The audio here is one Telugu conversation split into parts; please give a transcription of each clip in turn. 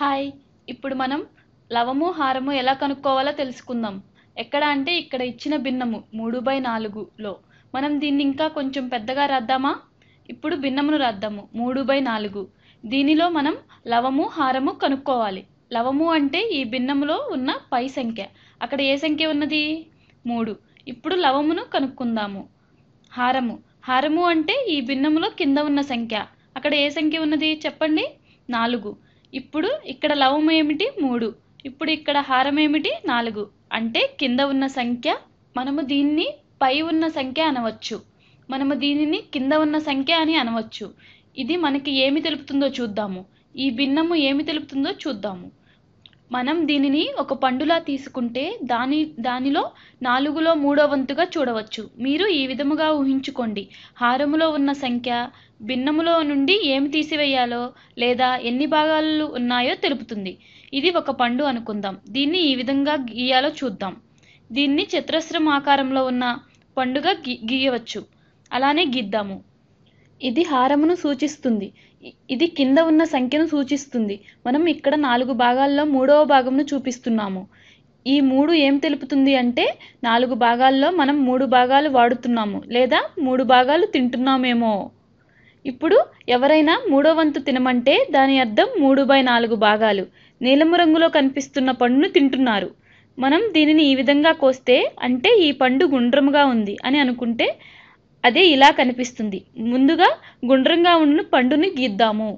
హాయ్ ఇప్పుడు మనం లవము హారము ఎలా కనుక్కోవాలో తెలుసుకుందాం. ఎక్కడ అంటే ఇక్కడ ఇచ్చిన భిన్నము మూడు బై నాలుగులో మనం దీన్ని ఇంకా కొంచెం పెద్దగా రాద్దామా? ఇప్పుడు భిన్నమును రాద్దాము మూడు బై నాలుగు. దీనిలో మనం లవము హారము కనుక్కోవాలి. లవము అంటే ఈ భిన్నములో ఉన్న పై సంఖ్య. అక్కడ ఏ సంఖ్య ఉన్నది? మూడు. ఇప్పుడు లవమును కనుక్కుందాము. హారము. హారము అంటే ఈ భిన్నములో కింద ఉన్న సంఖ్య. అక్కడ ఏ సంఖ్య ఉన్నది? చెప్పండి. నాలుగు. ఇప్పుడు ఇక్కడ లవం ఏమిటి? మూడు. ఇప్పుడు ఇక్కడ హారం ఏమిటి? నాలుగు. అంటే కింద ఉన్న సంఖ్య మనము దీన్ని పై ఉన్న సంఖ్య అనవచ్చు. మనము దీనిని కింద ఉన్న సంఖ్య అని అనవచ్చు. ఇది మనకి ఏమి తెలుపుతుందో చూద్దాము. ఈ భిన్నము ఏమి తెలుపుతుందో చూద్దాము. మనం దీనిని ఒక పండులా తీసుకుంటే దాని దానిలో నాలుగులో మూడో వంతుగా చూడవచ్చు. మీరు ఈ విధముగా ఊహించుకోండి. హారములో ఉన్న సంఖ్య భిన్నములో నుండి ఏమి తీసివేయాలో లేదా ఎన్ని భాగాలు ఉన్నాయో తెలుపుతుంది. ఇది ఒక పండు అనుకుందాం. దీన్ని ఈ విధంగా గీయాలో చూద్దాం. దీన్ని చతురస్రం ఆకారంలో ఉన్న పండుగ గీ గీయవచ్చు. అలానే గీద్దాము. ఇది హారమును సూచిస్తుంది. ఇది కింద ఉన్న సంఖ్యను సూచిస్తుంది. మనం ఇక్కడ నాలుగు భాగాల్లో మూడవ భాగంను చూపిస్తున్నాము. ఈ మూడు ఏం తెలుపుతుంది అంటే నాలుగు భాగాల్లో మనం మూడు భాగాలు వాడుతున్నాము లేదా మూడు భాగాలు తింటున్నామేమో. ఇప్పుడు ఎవరైనా మూడో వంతు తినమంటే దాని అర్థం మూడు బై నాలుగు భాగాలు. నీలము రంగులో కనిపిస్తున్న పండును తింటున్నారు. మనం దీనిని ఈ విధంగా కోస్తే అంటే ఈ పండు గుండ్రముగా ఉంది అని అనుకుంటే అదే ఇలా కనిపిస్తుంది. ముందుగా గుండ్రంగా ఉన్న పండుని గీద్దాము.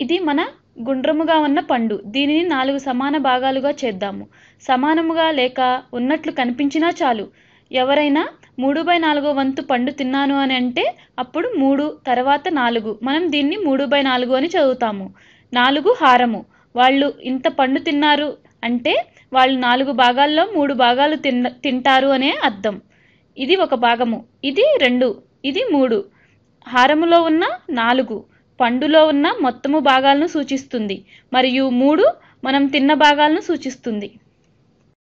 ఇది మన గుండ్రముగా ఉన్న పండు. దీనిని నాలుగు సమాన భాగాలుగా చేద్దాము. సమానముగా లేక ఉన్నట్లు కనిపించినా చాలు. ఎవరైనా మూడు బై నాలుగో వంతు పండు తిన్నాను అని అంటే అప్పుడు మూడు తర్వాత నాలుగు. మనం దీన్ని మూడు బై నాలుగు అని చదువుతాము. నాలుగు హారము. వాళ్ళు ఇంత పండు తిన్నారు అంటే వాళ్ళు నాలుగు భాగాల్లో మూడు భాగాలు తిన్న తింటారు అనే అర్థం. ఇది ఒక భాగము. ఇది రెండు. ఇది మూడు. హారములో ఉన్న నాలుగు. పండులో ఉన్న మొత్తము భాగాలను సూచిస్తుంది. మరియు మూడు మనం తిన్న భాగాలను సూచిస్తుంది.